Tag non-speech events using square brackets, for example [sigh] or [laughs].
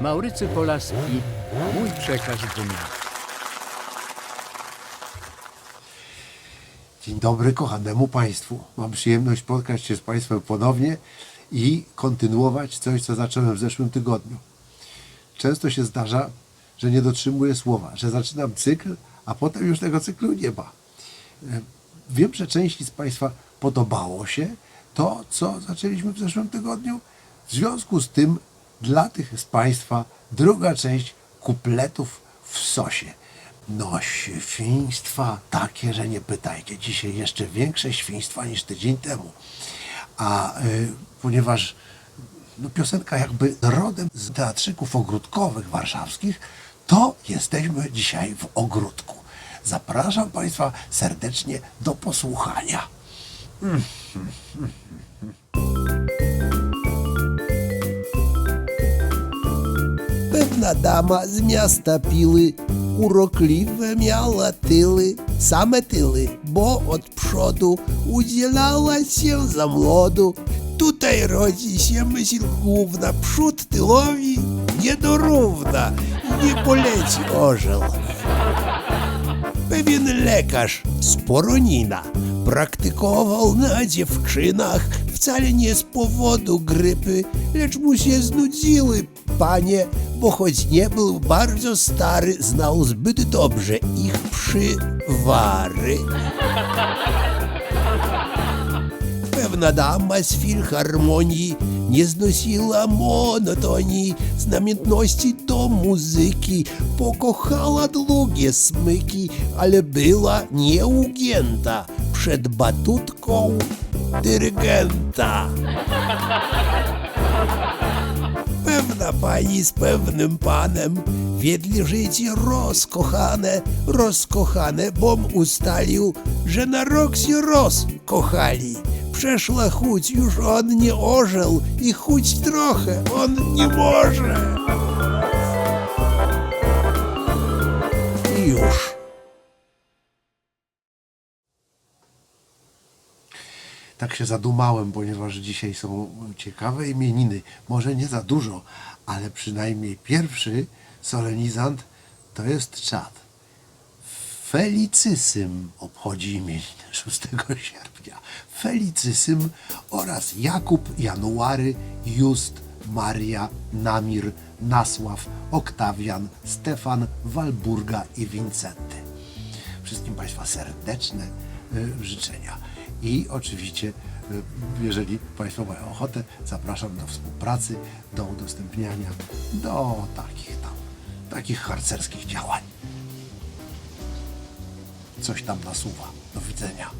Maurycy Polaski, mój przekaz dnia. Dzień dobry kochanemu Państwu. Mam przyjemność spotkać się z Państwem ponownie i kontynuować coś, co zacząłem w zeszłym tygodniu. Często się zdarza, że nie dotrzymuję słowa, że zaczynam cykl, a potem już tego cyklu nie ma. E, Wiem, że części z Państwa podobało się to, co zaczęliśmy w zeszłym tygodniu. W związku z tym dla tych z Państwa druga część kupletów w sosie. No, świństwa takie, że nie pytajcie. Dzisiaj jeszcze większe świństwa niż tydzień temu. A y, ponieważ no, piosenka jakby rodem z teatrzyków ogródkowych warszawskich, to jesteśmy dzisiaj w ogródku. Zapraszam Państwa serdecznie do posłuchania. Pewna dama z miasta Піли miała tyły, same tyły, bo od przodu udzielała się za młodu. Tutaj rodzi się myśl główna, przód tyłowi niedorówna, nie poleci orzeł. Pewien lekarz z Poronina praktykował na dziewczynach wcale nie z powodu grypy, lecz mu się znudziły panie, bo choć nie był bardzo stary, znał zbyt dobrze ich przywary. [laughs] Pewna dama z filharmonii nie znosiła monotonii, z namiętności do muzyki, pokochała długie smyki, ale była nieugięta przed batutką dyrygenta. Pewna pani z pewnym panem wiedli życie rozkochane, rozkochane, bom ustalił, że na rok się rozkochali. Przeszła chuć, już on nie orzeł i chuć trochę on nie może. I już. Tak się zadumałem, ponieważ dzisiaj są ciekawe imieniny. Może nie za dużo, ale przynajmniej pierwszy solenizant to jest czad. Felicysym obchodzi imieniny 6 [laughs] sierpnia. Felicysym oraz Jakub, January, Just, Maria, Namir, Nasław, Oktawian, Stefan, Walburga i Wincenty. Wszystkim Państwa serdeczne y, życzenia. I oczywiście, y, jeżeli Państwo mają ochotę, zapraszam do współpracy, do udostępniania, do takich tam, takich harcerskich działań. Coś tam nasuwa. Do widzenia.